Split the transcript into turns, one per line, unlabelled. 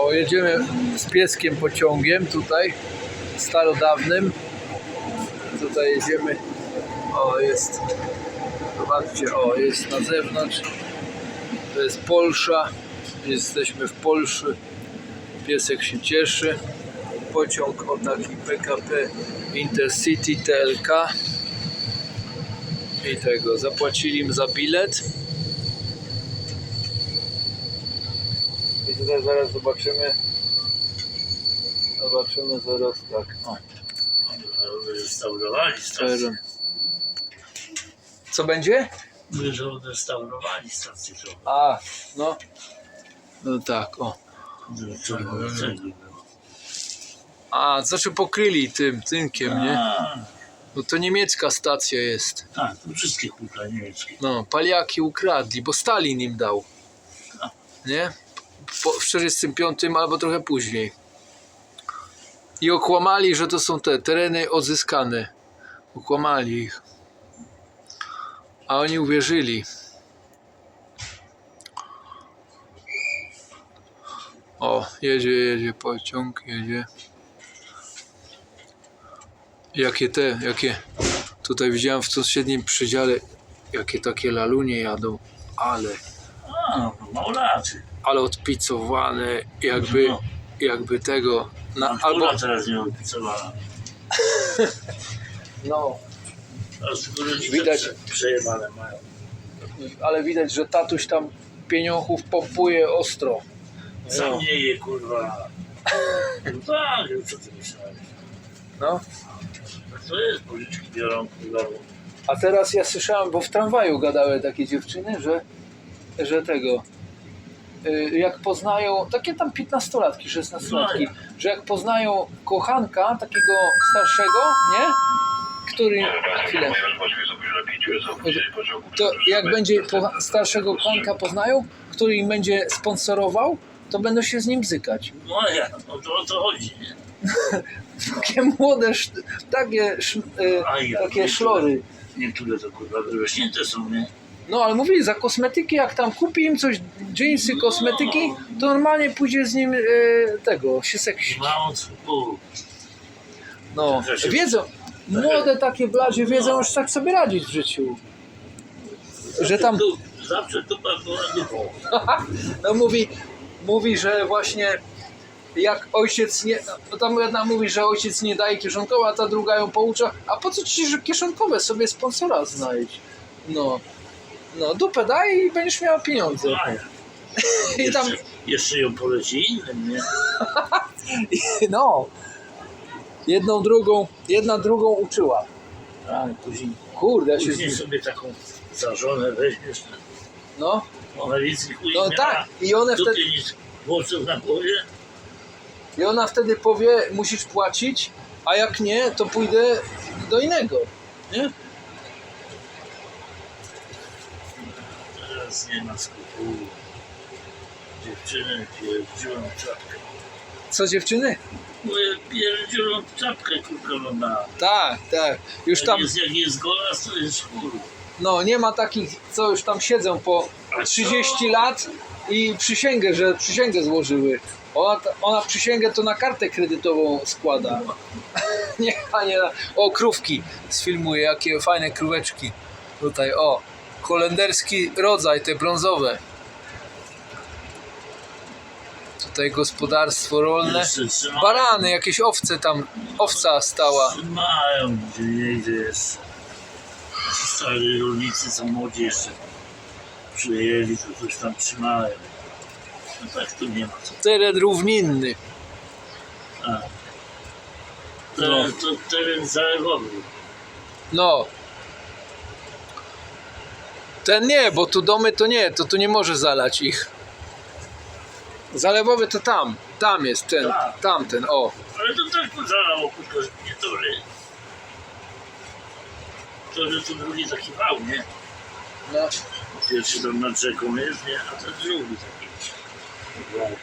O, jedziemy z pieskiem pociągiem tutaj, starodawnym. Tutaj jedziemy. O, jest. Zobaczcie, o, jest na zewnątrz. To jest Polsza. Jesteśmy w Polsce. Piesek się cieszy. Pociąg o taki PKP Intercity TLK. I tego. Zapłacili im za bilet. Tutaj zaraz zobaczymy. Zobaczymy zaraz tak. O,
Odrestaurowali stację.
Co będzie?
Mówię, że odrestaurowali stację trochę.
A, no. No tak, o.
Było.
A, znaczy pokryli tym tynkiem, nie?
A,
Bo to niemiecka stacja jest.
Tak, to wszystkie kulka niemieckie.
No, paliaki ukradli, bo Stalin im dał. Nie? Po, w 45 albo trochę później. I okłamali, że to są te tereny odzyskane. Okłamali ich. A oni uwierzyli. O, jedzie, jedzie pociąg, jedzie. Jakie te, jakie tutaj widziałem w sąsiednim przydziale, jakie takie lalunie jadą, ale,
A, małolacy.
Ale odpicowane, jakby,
No.
jakby tego, na, albo,
teraz nie odpisowała.
no, Widać.
prze- przejebane mają.
ale widać, że tatuś tam pieniążów pompuje ostro.
Sam nie je, kurwa. No tak, co ty myślałeś?
No.
Tak to jest, pożyczki biorą, kurwa.
A teraz ja słyszałem, bo w tramwaju gadały takie dziewczyny, że, że tego, jak poznają, takie tam 15-latki, 16-latki, że jak poznają kochanka takiego starszego, nie? Który, chwilę, to jak będzie po, starszego kochanka poznają, który im będzie sponsorował, to będą się z nim bzykać.
No ja, no to o to chodzi, nie?
Takie młode, sz- takie, sz, y,
A ja,
takie szlory.
Niektóre to kurwa wyrośnięte są, nie?
No ale mówili, za kosmetyki, jak tam kupi im coś, jeansy, kosmetyki, to normalnie pójdzie z nim e, tego, się seksić. No, wiedzą, młode takie blazie wiedzą już tak sobie radzić w życiu. Że tam,
zawsze była dupą.
no mówi, mówi, że właśnie jak ojciec nie, no tam jedna mówi, że ojciec nie daje kieszonkowe, a ta druga ją poucza, a po co ci, że kieszonkowe sobie sponsora znajdź? No, no dupę daj i będziesz miała pieniądze.
A ja.
I tam,
Jeszcze, jeszcze ją poleci innym, nie?
No. Jedną drugą, jedna drugą uczyła.
A później,
Kurde, ja się
później sobie taką za żonę weźmiesz.
No,
Ona więcej chuj
no
miała
tak. I one
dupy
wtedy,
niż włosów na głowie.
i ona wtedy powie, musisz płacić, a jak nie, to pójdę do innego. Nie?
Teraz nie ma skrupułów. Dziewczyny pierdzielą czapkę.
Co dziewczyny?
Moje pierdzielą czapkę kurwa ma.
Tak, tak. Już tam,
Jest, jak jest gola, to jest chór.
no nie ma takich, co już tam siedzą po 30 lat i przysięgę, że przysięgę złożyły. Ona, ona przysięgę to na kartę kredytową składa. Nie, a nie na... O, krówki sfilmuję, jakie fajne króweczki. Tutaj, o, holenderski rodzaj, te brązowe. Tutaj gospodarstwo rolne. Barany, jakieś owce tam, owca stała.
Trzymają gdzie niegdzie jest. Stary rolnicy, co młodzi jeszcze przyjęli, to coś tam trzymają. No tak tu nie ma co.
Teren równinny.
A. Teren, to teren zalewowy.
No. Ten nie, bo tu domy to nie, to tu nie może zalać ich. Zalewowy to tam, tam jest ten,
Tak.
tamten, o.
Ale to to zalało, tylko że nie to, że... To drugi taki wał, nie?
No.
Pierwszy tam nad rzeką jest, nie? A ten drugi taki wał.